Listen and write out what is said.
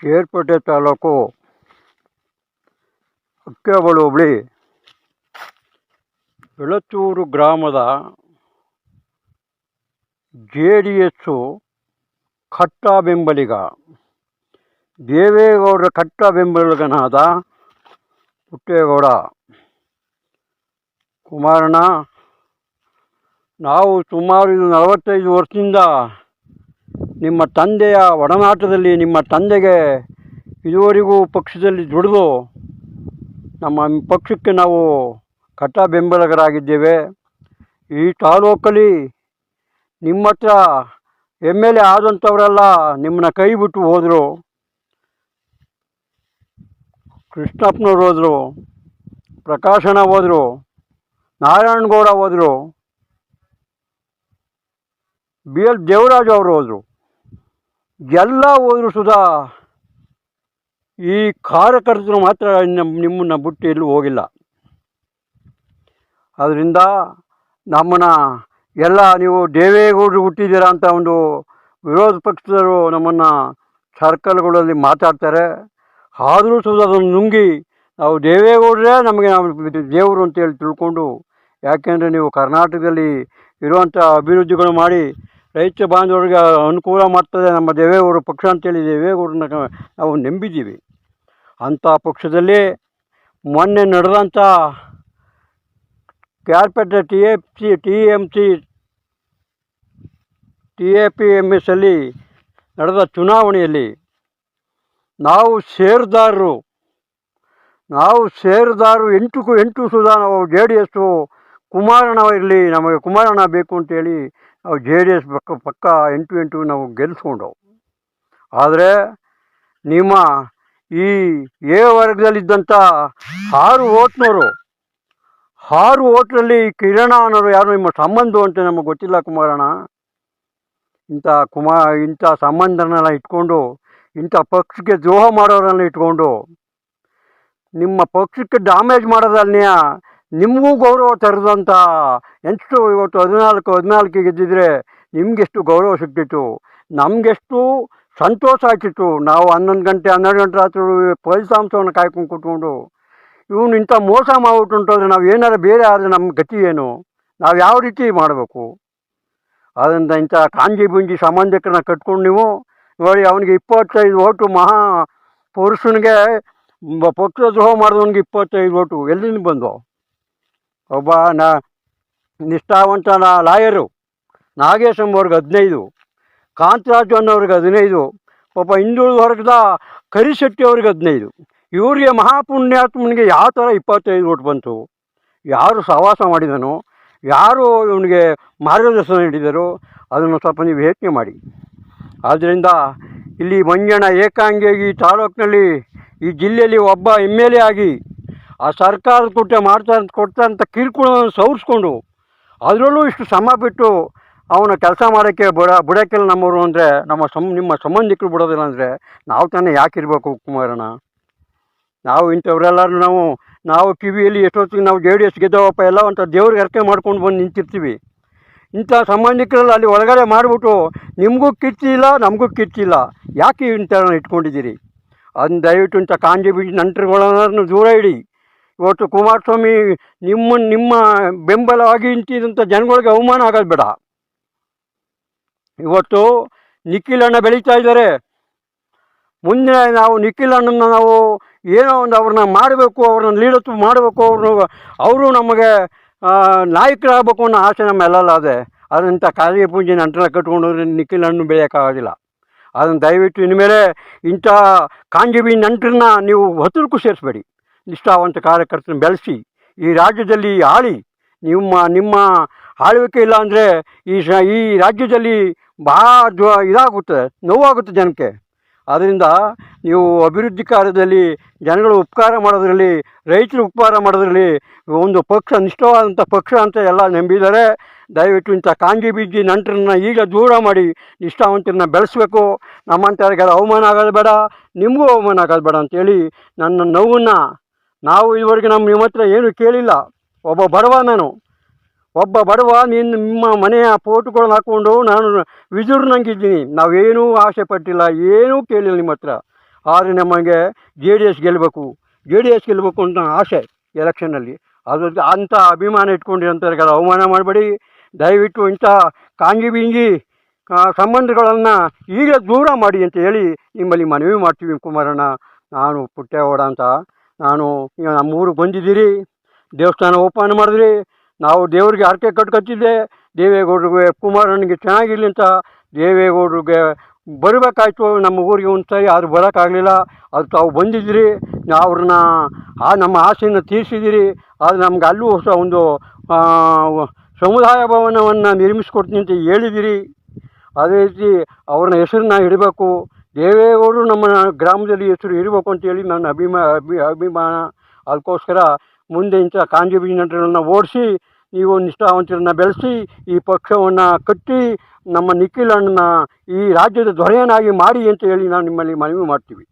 ಕೇರ್ಪೇಟೆ ತಾಲೂಕು ಅಕ್ಕೇಬಳು ಹೋಬಳಿ. ಬೆಳತ್ತೂರು ಗ್ರಾಮದ J D S ಕಟ್ಟ ಬೆಂಬಲಿಗ ದೇವೇಗೌಡರ ಕಟ್ಟ ಬೆಂಬಲಿಗನಾದ ಪುಟ್ಟೇಗೌಡ. ಕುಮಾರಣ್ಣ, ನಾವು ಸುಮಾರು ಇದು ನಲವತ್ತೈದು ವರ್ಷದಿಂದ ನಿಮ್ಮ ತಂದೆಯ ಒಡನಾಟದಲ್ಲಿ ನಿಮ್ಮ ತಂದೆಗೆ ಇದುವರೆಗೂ ಪಕ್ಷದಲ್ಲಿ ದುಡಿದು ನಮ್ಮ ಪಕ್ಷಕ್ಕೆ ನಾವು ಕಟ್ಟ ಬೆಂಬಲಿಗರಾಗಿದ್ದೇವೆ ಈ ತಾಲೂಕಲ್ಲಿ ನಿಮ್ಮ ಹತ್ರ ಎಂ ಎಲ್ ಎ ಆದಂಥವರೆಲ್ಲ ನಿಮ್ಮನ್ನ ಕೈ ಬಿಟ್ಟು ಹೋದರು. ಕೃಷ್ಣಪ್ಪನವ್ರು ಹೋದರು ಪ್ರಕಾಶನ ಹೋದರು ನಾರಾಯಣಗೌಡ ಹೋದರು, ಬಿ ಎಲ್ ದೇವರಾಜು ಅವರು ಹೋದರು. ಎಲ್ಲ ಹೋದ್ರು ಸುಧಾ ಈ ಕಾರ್ಯಕರ್ತರು ಮಾತ್ರ ನಮ್ಮ ನಿಮ್ಮನ್ನು ಬಿಟ್ಟು ಎಲ್ಲೂ ಹೋಗಿಲ್ಲ. ಅದರಿಂದ ನಮ್ಮನ್ನ ಎಲ್ಲ ನೀವು ದೇವೇಗೌಡರು ಹುಟ್ಟಿದ್ದೀರಾ ಅಂತ ಒಂದು ವಿರೋಧ ಪಕ್ಷದವರು ನಮ್ಮನ್ನು ಸರ್ಕಲ್ಗಳಲ್ಲಿ ಮಾತಾಡ್ತಾರೆ. ಆದರೂ ಸುಧಾ ಅದನ್ನು ನುಂಗಿ ನಾವು ದೇವೇಗೌಡರೇ ನಮಗೆ ನಾವು ದೇವರು ಅಂತೇಳಿ ತಿಳ್ಕೊಂಡು, ಯಾಕೆಂದರೆ ನೀವು ಕರ್ನಾಟಕದಲ್ಲಿ ಇರುವಂಥ ಅಭಿವೃದ್ಧಿಗಳು ಮಾಡಿ ರೈತ ಬಾಂಧವರಿಗೆ ಅನುಕೂಲ ಮಾಡ್ತದೆ ನಮ್ಮ ದೇವೇಗೌಡರು ಪಕ್ಷ ಅಂತೇಳಿ ದೇವೇಗೌಡರನ್ನ ನಾವು ನಂಬಿದ್ದೀವಿ. ಅಂಥ ಪಕ್ಷದಲ್ಲಿ ಮೊನ್ನೆ ನಡೆದಂಥ K R Pete T F C T M C, T A P M S ಅಲ್ಲಿ ನಡೆದ ಚುನಾವಣೆಯಲ್ಲಿ ನಾವು ಸೇರಿದಾರರು, ನಾವು ಷೇರುದಾರರು ಎಂಟು ಎಂಟು ಸುಧಾ ಜೆ ಡಿ ಎಸ್ಸು ಕುಮಾರಣ್ಣ ಇರಲಿ, ನಮಗೆ ಕುಮಾರಣ್ಣ ಬೇಕು ಅಂತೇಳಿ ಜೆ ಡಿ ಎಸ್ ಪಕ್ಕ ಪಕ್ಕ ಎಂಟು ಎಂಟು ನಾವು ಗೆಲ್ಲಿಸ್ಕೊಂಡು ಆದರೆ ನಿಮ್ಮ ಈ ಎ ವರ್ಗದಲ್ಲಿದ್ದಂಥ ಆರು ಓಟ್ನವರು ಆರು ಓಟ್ನಲ್ಲಿ ಕಿರಣ ಅನ್ನೋರು ಯಾರು ನಿಮ್ಮ ಸಂಬಂಧ ಅಂತ ನಮಗೆ ಗೊತ್ತಿಲ್ಲ ಕುಮಾರಣ್ಣ. ಇಂಥ ಕುಮಾ, ಇಂಥ ಸಂಬಂಧನೆಲ್ಲ ಇಟ್ಕೊಂಡು, ಇಂಥ ಪಕ್ಷಕ್ಕೆ ದ್ರೋಹ ಮಾಡೋರನ್ನ ಇಟ್ಕೊಂಡು, ನಿಮ್ಮ ಪಕ್ಷಕ್ಕೆ ಡ್ಯಾಮೇಜ್ ಮಾಡೋದನ್ನೇ ನಿಮಗೂ ಗೌರವ ತರದಂಥ ಎಷ್ಟು ಇವತ್ತು ಹದಿನಾಲ್ಕು ಹದಿನಾಲ್ಕು ಗೆದ್ದಿದ್ರೆ ನಿಮಗೆಷ್ಟು ಗೌರವ ಸಿಗ್ತಿತ್ತು ನಮಗೆಷ್ಟು ಸಂತೋಷ ಆಗ್ತಿತ್ತು. ನಾವು ಹನ್ನೊಂದು ಗಂಟೆ, ಹನ್ನೆರಡು ಗಂಟೆ ರಾತ್ರಿ ಫಲಿತಾಂಶವನ್ನು ಕಾಯ್ಕೊಂಡು ಕೂತ್ಕೊಂಡು, ಇವನು ಇಂಥ ಮೋಸ ಮಾಡ್ಬಿಟ್ಟು ಅಂತಂದರೆ ನಾವು ಏನಾರು ಬೇರೆ ಆದರೆ ನಮ್ಮ ಗತಿ ಏನು? ನಾವು ಯಾವ ರೀತಿ ಮಾಡಬೇಕು? ಅದರಿಂದ ಇಂಥ ಕಾಂಜಿ ಬುಂಜಿ ಸಂಬಂಧಿಕರನ್ನ ಕಟ್ಕೊಂಡು ನೀವು, ನೋಡಿ ಅವನಿಗೆ ಇಪ್ಪತ್ತೈದು ಓಟು ಮಹಾ ಪುರುಷನಿಗೆ ಪಕ್ಷ ದ್ರೋಹ ಮಾಡಿದವನಿಗೆ ಇಪ್ಪತ್ತೈದು ಓಟು. ಎಲ್ಲಿಂದ ಬಂದು? ಒಬ್ಬ ನಾ ನಿಷ್ಠಾವಂತ ಲಾಯರು, ನಾಗೇಶ್ ಅವ್ರಿಗೆ ಹದಿನೈದು, ಕಾಂತರಾಜು ಅನ್ನೋರಿಗೆ ಹದಿನೈದು, ಒಬ್ಬ ಹಿಂದುಳಿದ ವರ್ಗದ ಕರಿಶೆಟ್ಟಿ ಅವ್ರಿಗೆ ಹದಿನೈದು. ಇವರಿಗೆ ಮಹಾಪುಣ್ಯಾತ್ಮನಿಗೆ ಯಾವ ಥರ ಇಪ್ಪತ್ತೈದು ಓಟ್ ಬಂತು? ಯಾರು ಸಹವಾಸ ಮಾಡಿದನೋ? ಯಾರು ಇವನಿಗೆ ಮಾರ್ಗದರ್ಶನ ನೀಡಿದರು? ಅದನ್ನು ಸ್ವಲ್ಪ ನೀವು ಯೋಚನೆ ಮಾಡಿ. ಆದ್ದರಿಂದ ಇಲ್ಲಿ ಮಂಜಣ್ಣ ಏಕಾಂಗಿಯಾಗಿ ತಾಲೂಕಿನಲ್ಲಿ ಈ ಜಿಲ್ಲೆಯಲ್ಲಿ ಒಬ್ಬ ಎಂ ಎಲ್ ಎ ಆಗಿ ಆ ಸರ್ಕಾರದ ಕೊಟ್ಟೆ ಮಾಡ್ತಾ ಅಂತ ಕಿರುಕುಳವನ್ನು ಸವರಿಸ್ಕೊಂಡು ಅದರಲ್ಲೂ ಇಷ್ಟು ಶ್ರಮ ಬಿಟ್ಟು ಅವನ ಕೆಲಸ ಮಾಡೋಕ್ಕೆ ಬಿಡ ಬಿಡೋಕ್ಕೆಲ್ಲ ನಮ್ಮವರು ಅಂದರೆ ನಮ್ಮ ಸಂ, ನಿಮ್ಮ ಸಂಬಂಧಿಕರು ಬಿಡೋದಿಲ್ಲ ಅಂದರೆ ನಾವು ತಾನೇ ಯಾಕೆ ಇರಬೇಕು ಕುಮಾರಣ್ಣ? ನಾವು ಇಂಥವರೆಲ್ಲರೂ ನಾವು ನಾವು ಕಿವಿಯಲ್ಲಿ ಎಷ್ಟೊತ್ತಿಗೆ ನಾವು ಜೆ ಡಿ ಎಸ್ ಗೆದ್ದವಪ್ಪ ಎಲ್ಲ ಅಂತ ದೇವ್ರಿಗೆ ಅರ್ಕೆ ಮಾಡ್ಕೊಂಡು ಬಂದು ನಿಂತಿರ್ತೀವಿ. ಇಂಥ ಸಂಬಂಧಿಕರೆಲ್ಲ ಅಲ್ಲಿ ಒಳಗಡೆ ಮಾಡಿಬಿಟ್ಟು ನಿಮಗೂ ಕಿಚ್ಚಿಲ್ಲ ನಮಗೂ ಕಿಚ್ಚಿಲ್ಲ ಯಾಕೆ ಇಂಥ ಇಟ್ಕೊಂಡಿದ್ದೀರಿ? ಅದನ್ನ ದಯವಿಟ್ಟು ಇಂಥ ಕಾಂಜಿ ಬೀಜ ನಂಟರುಗಳನ್ನು ದೂರ ಇಡಿ. ಇವತ್ತು ಕುಮಾರಸ್ವಾಮಿ ನಿಮ್ಮ ನಿಮ್ಮ ಬೆಂಬಲವಾಗಿ ನಿಂತಿದ್ದಂಥ ಜನಗಳಿಗೆ ಅವಮಾನ ಆಗೋದು ಬೇಡ. ಇವತ್ತು ನಿಖಿಲ್ ಅಣ್ಣ ಬೆಳೀತಾ ಇದ್ದಾರೆ. ಮುಂದೆ ನಾವು ನಿಖಿಲ್ ಅಣ್ಣನ ನಾವು ಏನೋ ಒಂದು ಅವ್ರನ್ನ ಮಾಡಬೇಕು, ಅವ್ರನ್ನ ಲೀಡತ್ವ ಮಾಡಬೇಕು ಅವ್ರನ್ನ ಅವರು ನಮಗೆ ನಾಯಕರಾಗಬೇಕು ಅನ್ನೋ ಆಸೆ ನಮ್ಮೆಲ್ಲ ಅದೇ ಅದರಂಥ ಕಾಲಿಗೆ ಪೂಜೆ ನಂತರ ಕಟ್ಕೊಂಡು ನಿಖಿಲ್ ಹಣ್ಣು ಬೆಳೆಯೋಕ್ಕಾಗೋದಿಲ್ಲ. ಅದನ್ನು ದಯವಿಟ್ಟು ಇನ್ಮೇಲೆ ಇಂಥ ಕಾಂಜಿಬಿ ನಂಟರನ್ನ ನೀವು ಹತ್ರಕ್ಕೂ ಸೇರಿಸ್ಬೇಡಿ. ನಿಷ್ಠಾವಂತ ಕಾರ್ಯಕರ್ತನ ಬೆಳೆಸಿ, ಈ ರಾಜ್ಯದಲ್ಲಿ ಆಳಿ, ನಿಮ್ಮ ನಿಮ್ಮ ಆಳ್ವಿಕೆ ಇಲ್ಲ ಅಂದರೆ ಈ ಈ ರಾಜ್ಯದಲ್ಲಿ ಭಾಳ ಜ್ವ ಇದಾಗುತ್ತೆ, ನೋವಾಗುತ್ತೆ ಜನಕ್ಕೆ. ಆದ್ದರಿಂದ ನೀವು ಅಭಿವೃದ್ಧಿ ಕಾರ್ಯದಲ್ಲಿ ಜನಗಳು ಉಪಕಾರ ಮಾಡೋದ್ರಲ್ಲಿ, ರೈತರು ಉಪಕಾರ ಮಾಡೋದ್ರಲ್ಲಿ ಒಂದು ಪಕ್ಷ, ನಿಷ್ಠವಾದಂಥ ಪಕ್ಷ ಅಂತ ಎಲ್ಲ ನಂಬಿದ್ದಾರೆ ದಯವಿಟ್ಟು ಇಂಥ ಕಾಂಜಿ ಬೀಜಿ ನಂಟರನ್ನ ಈಗ ದೂರ ಮಾಡಿ, ನಿಷ್ಠಾವಂತರನ್ನ ಬೆಳೆಸಬೇಕು. ನಮ್ಮಂಥವ್ರಿಗೆಲ್ಲ ಅವಮಾನ ಆಗೋದು ಬೇಡ, ನಿಮಗೂ ಅವಮಾನ ಆಗೋದು ಬೇಡ ಅಂತೇಳಿ ನನ್ನ ನೋವನ್ನು ನಾವು ಇದುವರೆಗೆ ನಮ್ಮ ನಿಮ್ಮ ಹತ್ರ ಏನು ಕೇಳಿಲ್ಲ. ಒಬ್ಬ ಬಡವ ನಾನು. ಒಬ್ಬ ಬಡವ ನಿನ್ನ ನಿಮ್ಮ ಮನೆಯ ಫೋಟೋಗಳನ್ನ ಹಾಕ್ಕೊಂಡು ನಾನು ವಿಜುರ್ನಂಗಿದ್ದೀನಿ ನಾವೇನೂ ಆಸೆ ಪಟ್ಟಿಲ್ಲ ಏನೂ ಕೇಳಿಲ್ಲ ನಿಮ್ಮ ಹತ್ರ. ಆದರೆ ನಮಗೆ ಜೆ ಡಿ ಎಸ್ ಗೆಲ್ಲಬೇಕು. ಜೆ ಡಿ ಎಸ್ ಗೆಲ್ಲಬೇಕು ಅಂತ ಆಸೆ ಎಲೆಕ್ಷನ್ನಲ್ಲಿ ಅದು ಅಂಥ ಅಭಿಮಾನ ಇಟ್ಕೊಂಡಿರೋಂಥವ್ರಿಗೆಲ್ಲ ಅವಮಾನ ಮಾಡಬೇಡಿ. ದಯವಿಟ್ಟು ಇಂಥ ಕಾಂಗಿ ಬಿಂಗಿ ಸಂಬಂಧಗಳನ್ನು ಈಗ ದೂರ ಮಾಡಿ ಅಂತ ಹೇಳಿ ನಿಮ್ಮಲ್ಲಿ ಮನವಿ ಮಾಡ್ತೀವಿ ಕುಮಾರಣ್ಣ. ನಾನು ಪುಟ್ಟೇಗೌಡ ಅಂತ. ನಾನು ಈಗ ನಮ್ಮ ಊರಿಗೆ ಬಂದಿದ್ದೀರಿ, ದೇವಸ್ಥಾನ ಓಪನ್ ಮಾಡಿದ್ರಿ, ನಾವು ದೇವರಿಗೆ ಹರಕೆ ಕಟ್ಕೊತಿದ್ದೆ, ದೇವೇಗೌಡರಿಗೆ ಕುಮಾರನಿಗೆ ಚೆನ್ನಾಗಿರಲಿ ಅಂತ ದೇವೇಗೌಡರಿಗೆ ಬರಬೇಕಾಯ್ತು, ನಮ್ಮ ಊರಿಗೆ ಒಂದು ಸರಿ ಆದ್ರೆ ಬರೋಕ್ಕಾಗಲಿಲ್ಲ. ಅದು ತಾವು ಬಂದಿದ್ದೀರಿ ಅವ್ರನ್ನ ಆ ನಮ್ಮ ಆಸೆಯನ್ನು ತೀರಿಸಿದ್ದೀರಿ ಅದು ನಮ್ಗೆ ಅಲ್ಲೂ ಹೊಸ ಒಂದು ಸಮುದಾಯ ಭವನವನ್ನು ನಿರ್ಮಿಸಿಕೊಡ್ತೀನಿ ಅಂತ ಹೇಳಿದ್ದೀರಿ. ಅದೇ ರೀತಿ ಅವ್ರನ್ನ ಹೆಸರನ್ನ ಇಡಬೇಕು. ದೇವೇಗೌಡರು ನಮ್ಮ ಗ್ರಾಮದಲ್ಲಿ ಹೆಸರು ಇರಬೇಕು ಅಂತೇಳಿ ನನ್ನ ಅಭಿಮಾ, ಅಭಿ, ಅಭಿಮಾನ ಅದಕ್ಕೋಸ್ಕರ ಮುಂದೆ ಇಂಥ ಕಾಂಜಿ ಬಿಜನಟರನ್ನ ಓಡಿಸಿ, ನೀವು ನಿಷ್ಠಾವಂತರನ್ನ ಬೆಳೆಸಿ, ಈ ಪಕ್ಷವನ್ನು ಕಟ್ಟಿ, ನಮ್ಮ ನಿಖಿಲ್ ಅಣ್ಣನ ಈ ರಾಜ್ಯದ ದೊರೆಯನಾಗಿ ಮಾಡಿ ಅಂತ ಹೇಳಿ ನಾನು ನಿಮ್ಮಲ್ಲಿ ಮನವಿ ಮಾಡ್ತೀವಿ.